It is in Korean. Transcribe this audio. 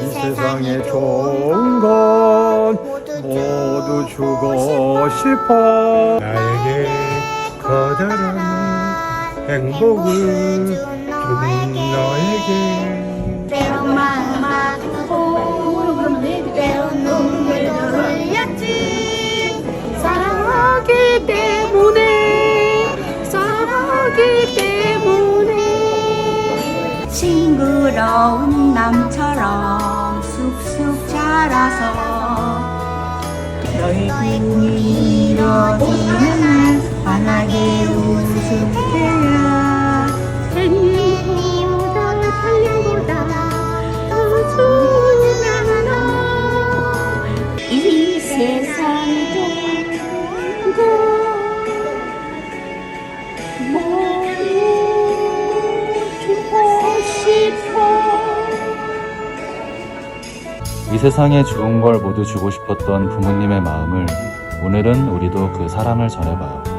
이 세상에 좋은 건 모두 주고 싶어. 나에게 커다란 행복을 준 너에게. 때론 마음 아프고 때론 눈물도 흘렸지. 사랑하기 때문에. 사랑하기 때문에. 싱그러운 남처럼 자라서 열심히 이뤄지는 환하게 웃을 때야 햇님보다 달님보다 더 좋은 너이 세상에 좋 이 세상에 좋은 걸 모두 주고 싶었던 부모님의 마음을 오늘은 우리도 그 사랑을 전해봐요.